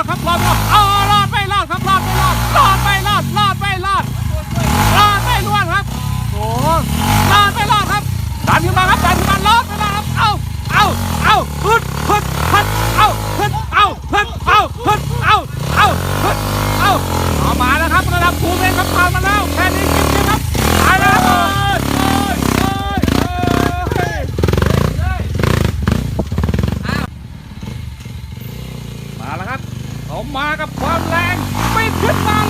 อดครับรอดรอดเอารอดไม่รอดครับรอดไม่รอดรอดไม่รอดรอดไม่รอดรอดไม่รอดครับโอ้รอดไม่รอดครับดันขึ้นมาครับดันขึ้นมารอดไม่รอดครับเอาเอาเอาพึ่งพึ่งพึ่งเอาพึ่งเอาพึ่งเอาพึ่งเอาเอาพึ่งเอาามาแล้วครับระดับภูมิเองครับมาแล้ว เขามากับความแรงปิดขึ้นมาแล้ว